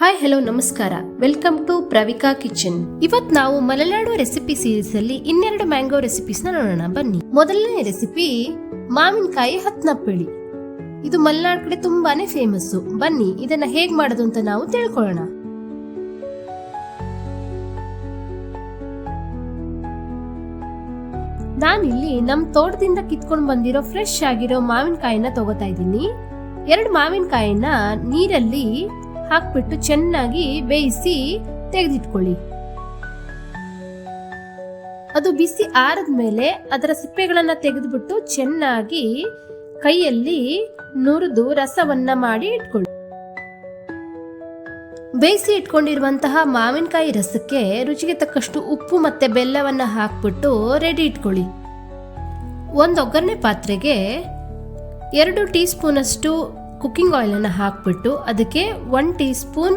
Hi hello ನಮಸ್ಕಾರ. Welcome to Pravika kitchen ಇವತ್ ನಾವು ಮಲೆನಾಡು ರೆಸಿಪಿ ಸೀರೀಸ್ ಅಲ್ಲಿ ಇನ್ನೆರಡು ಮ್ಯಾಂಗೋ ರೆಸಿಪೀಸ್ ನೋಡೋಣ. ಬನ್ನಿ. ಮೊದಲನೇ ರೆಸಿಪಿ ಮಾವಿನಕಾಯಿ ಹತ್ನಪ್ಪಳಿ ಇದು ಮಲೆನಾಡು ಕಡೆ ತುಂಬಾನೇ ಫೇಮಸ್ ಬನ್ನಿ, ಇದನ್ನ ಹೇಗ್ ಮಾಡೋದು ಅಂತ ನಾವು ತಿಳ್ಕೊಳ್ಳೋಣ. ನಾನಿಲ್ಲಿ ನಮ್ ತೋಟದಿಂದ ಕಿತ್ಕೊಂಡು ಬಂದಿರೋ ಫ್ರೆಶ್ ಆಗಿರೋ ಮಾವಿನಕಾಯಿನ ತಗೋತಾ ಇದ್ದೀನಿ. ಎರಡು ಮಾವಿನಕಾಯಿನ ನೀರಲ್ಲಿ ಹಾಕ್ಬಿಟ್ಟು ಚೆನ್ನಾಗಿ ಬೇಯಿಸಿ ತೆಗೆದಿಟ್ಕೊಳ್ಳಿ. ಅದು ಬಿಸಿ ಆರದ್ಮೇಲೆ ಅದರ ಸಿಪ್ಪೆಗಳನ್ನ ತೆಗೆದುಬಿಟ್ಟು ಚೆನ್ನಾಗಿ ಕೈಯಲ್ಲಿ ನುರಿದು ರಸವನ್ನ ಮಾಡಿ ಇಟ್ಕೊಳ್ಳಿ. ಬೇಯಿಸಿ ಇಟ್ಕೊಂಡಿರುವಂತಹ ಮಾವಿನಕಾಯಿ ರಸಕ್ಕೆ ರುಚಿಗೆ ತಕ್ಕಷ್ಟು ಉಪ್ಪು ಮತ್ತೆ ಬೆಲ್ಲವನ್ನ ಹಾಕ್ಬಿಟ್ಟು ರೆಡಿ ಇಟ್ಕೊಳ್ಳಿ. ಒಂದು ಒಗ್ಗರಣೆ ಪಾತ್ರೆಗೆ ಎರಡು ಟೀ ಸ್ಪೂನ್ ಅಷ್ಟು ಕುಕ್ಕಿಂಗ್ ಆಯಿಲನ್ನು ಹಾಕ್ಬಿಟ್ಟು ಅದಕ್ಕೆ ಒನ್ ಟೀ ಸ್ಪೂನ್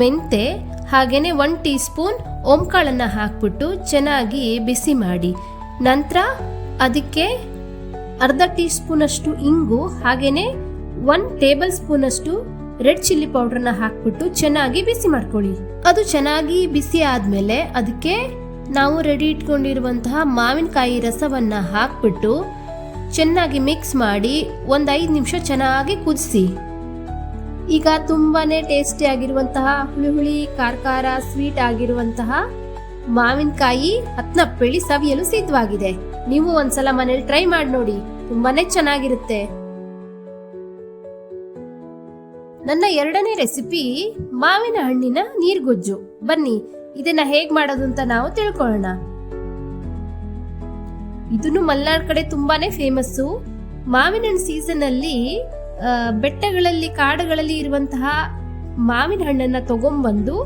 ಮೆಂತೆ, ಹಾಗೇನೆ ಒನ್ ಟೀ ಸ್ಪೂನ್ ಓಂಕಾಳನ್ನು ಹಾಕ್ಬಿಟ್ಟು ಚೆನ್ನಾಗಿ ಬಿಸಿ ಮಾಡಿ. ನಂತರ ಅದಕ್ಕೆ ಅರ್ಧ ಟೀ ಸ್ಪೂನ್ ಅಷ್ಟು ಇಂಗು, ಹಾಗೇನೆ ಒನ್ ಟೇಬಲ್ ಸ್ಪೂನಷ್ಟು ರೆಡ್ ಚಿಲ್ಲಿ ಪೌಡರ್ನ ಹಾಕ್ಬಿಟ್ಟು ಚೆನ್ನಾಗಿ ಬಿಸಿ ಮಾಡ್ಕೊಳ್ಳಿ. ಅದು ಚೆನ್ನಾಗಿ ಬಿಸಿ ಆದಮೇಲೆ ಅದಕ್ಕೆ ನಾವು ರೆಡಿ ಇಟ್ಕೊಂಡಿರುವಂತಹ ಮಾವಿನಕಾಯಿ ರಸವನ್ನ ಹಾಕ್ಬಿಟ್ಟು ಚೆನ್ನಾಗಿ ಮಿಕ್ಸ್ ಮಾಡಿ ಒಂದು ಐದು ನಿಮಿಷ ಚೆನ್ನಾಗಿ ಕುದಿಸಿ. ಈಗ ತುಂಬಾ ಟೇಸ್ಟಿ ಆಗಿರುವಂತಹ ಹುಳಿ ಹುಳಿ, ಖಾರ ಖಾರ ಸ್ವೀಟ್ ಆಗಿರುವಂತಹ ಮಾವಿನಕಾಯಿ ಹತ್ನಪ್ಪಳಿ ಸವಿಯಲು ಸಿದ್ಧವಾಗಿದೆ. ನೀವು ಒಂದ್ಸಲ ಮನೇಲಿ ಟ್ರೈ ಮಾಡಿ ನೋಡಿ, ತುಂಬಾನೇ ಚೆನ್ನಾಗಿರುತ್ತೆ. ನನ್ನ ಎರಡನೇ ರೆಸಿಪಿ ಮಾವಿನ ಹಣ್ಣಿನ ನೀರ್ಗೊಜ್ಜು. ಬನ್ನಿ, ಇದನ್ನ ಹೇಗ್ ಮಾಡೋದು ಅಂತ ನಾವು ತಿಳ್ಕೊಳ್ಳೋಣ. ಇದನ್ನು ಮಲ್ನಾಡ್ ಕಡೆ ತುಂಬಾನೇ ಫೇಮಸ್ಸು ಮಾವಿನ ಹಣ್ಣು ಸೀಸನ್ ಅಲ್ಲಿ ಬೆಟ್ಟಗಳಲ್ಲಿ, ಕಾಡುಗಳಲ್ಲಿ ಇರುವಂತಹ ಮಾವಿನ ಹಣ್ಣನ್ನ ತಗೊಂಬಂದು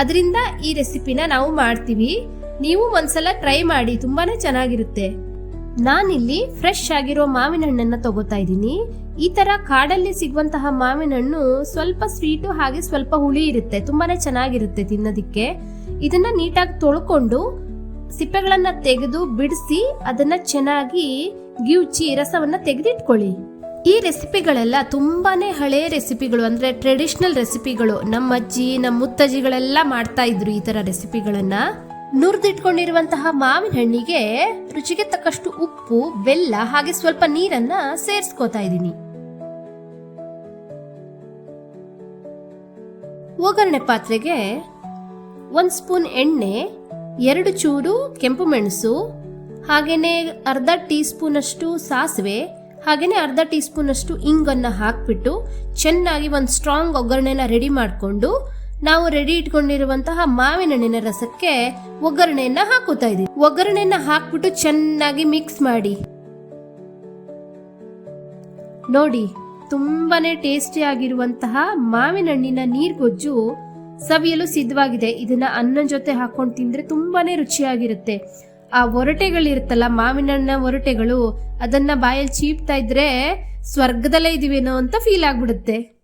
ಅದರಿಂದ ಈ ರೆಸಿಪಿನ ನಾವು ಮಾಡ್ತೀವಿ. ನೀವು ಒಂದ್ಸಲ ಟ್ರೈ ಮಾಡಿ, ತುಂಬಾನೇ ಚೆನ್ನಾಗಿರುತ್ತೆ. ನಾನಿಲ್ಲಿ ಫ್ರೆಶ್ ಆಗಿರೋ ಮಾವಿನ ಹಣ್ಣನ್ನ ತಗೋತಾ ಇದ್ದೀನಿ. ಈ ತರ ಕಾಡಲ್ಲಿ ಸಿಗುವಂತಹ ಮಾವಿನ ಹಣ್ಣು ಸ್ವಲ್ಪ ಸ್ವೀಟು ಹಾಗೆ ಸ್ವಲ್ಪ ಹುಳಿ ಇರುತ್ತೆ, ತುಂಬಾನೇ ಚೆನ್ನಾಗಿರುತ್ತೆ ತಿನ್ನೋದಿಕ್ಕೆ. ಇದನ್ನ ನೀಟಾಗಿ ತೊಳ್ಕೊಂಡು ಸಿಪ್ಪೆಗಳನ್ನ ತೆಗೆದು ಬಿಡಿಸಿ ಅದನ್ನ ಚೆನ್ನಾಗಿ ಗಿವ್ಚಿ ರಸವನ್ನ ತೆಗೆದಿಟ್ಕೊಳ್ಳಿ. ಈ ರೆಸಿಪಿಗಳೆಲ್ಲ ತುಂಬಾನೇ ಹಳೆಯ ರೆಸಿಪಿಗಳು, ಅಂದ್ರೆ ಟ್ರೆಡಿಷನಲ್ ರೆಸಿಪಿಗಳು. ನಮ್ಮ ಅಜ್ಜಿ, ನಮ್ಮ ಮುತ್ತಜ್ಜಿಗಳೆಲ್ಲ ಮಾಡ್ತಾ ಇದ್ರು ಈ ತರ ರೆಸಿಪಿಗಳನ್ನ. ನುರ್ದಿಟ್ಕೊಂಡಿರುವಂತಹ ಮಾವಿನ ಹಣ್ಣಿಗೆ ರುಚಿಗೆ ತಕ್ಕಷ್ಟು ಉಪ್ಪು, ಬೆಲ್ಲ, ಹಾಗೆ ಸ್ವಲ್ಪ ನೀರನ್ನ ಸೇರಿಸ್ಕೋತಾ ಇದ್ದೀನಿ. ಒಗ್ಗರಣೆ ಪಾತ್ರೆಗೆ ಒಂದು ಸ್ಪೂನ್ ಎಣ್ಣೆ ಎರಡು ಚೂರು ಕೆಂಪು ಮೆಣಸು ಹಾಗೆಯೇ ಅರ್ಧ ಟೀ ಸ್ಪೂನ್ ಅಷ್ಟು ಸಾಸಿವೆ ಹಾಗೆಯೇ ಅರ್ಧ ಟೀ ಸ್ಪೂನ್ ಅಷ್ಟು ಇಂಗನ್ನ ಹಾಕ್ಬಿಟ್ಟು ಚೆನ್ನಾಗಿ ಒಂದು ಸ್ಟ್ರಾಂಗ್ ಒಗ್ಗರಣೆನ ರೆಡಿ ಮಾಡಿಕೊಂಡು ನಾವು ರೆಡಿ ಇಟ್ಕೊಂಡಿರುವಂತಹ ಮಾವಿನ ಹಣ್ಣಿನ ರಸಕ್ಕೆ ಒಗ್ಗರಣೆಯನ್ನ ಹಾಕುತ್ತಾ ಇದ್ದೀವಿ. ಒಗ್ಗರಣೆಯನ್ನ ಹಾಕ್ಬಿಟ್ಟು ಚೆನ್ನಾಗಿ ಮಿಕ್ಸ್ ಮಾಡಿ. ನೋಡಿ, ತುಂಬಾನೇ ಟೇಸ್ಟಿ ಆಗಿರುವಂತಹ ಮಾವಿನ ಹಣ್ಣಿನ ನೀರ್ಗೊಜ್ಜು ಸವಿಯಲು ಸಿದ್ಧವಾಗಿದೆ. ಇದನ್ನ ಅನ್ನ ಜೊತೆ ಹಾಕೊಂಡು ತಿಂದ್ರೆ ತುಂಬಾನೇ ರುಚಿಯಾಗಿರುತ್ತೆ. ಆ ಒರಟೆಗಳಿರುತ್ತಲ್ಲ ಮಾವಿನ ಹಣ್ಣ ಒರಟೆಗಳು, ಅದನ್ನ ಬಾಯಲ್ಲಿ ಚೀಪ್ತಾ ಇದ್ರೆ ಸ್ವರ್ಗದಲ್ಲೇ ಇದೀವೇನೋ ಅಂತ ಫೀಲ್ ಆಗ್ಬಿಡುತ್ತೆ.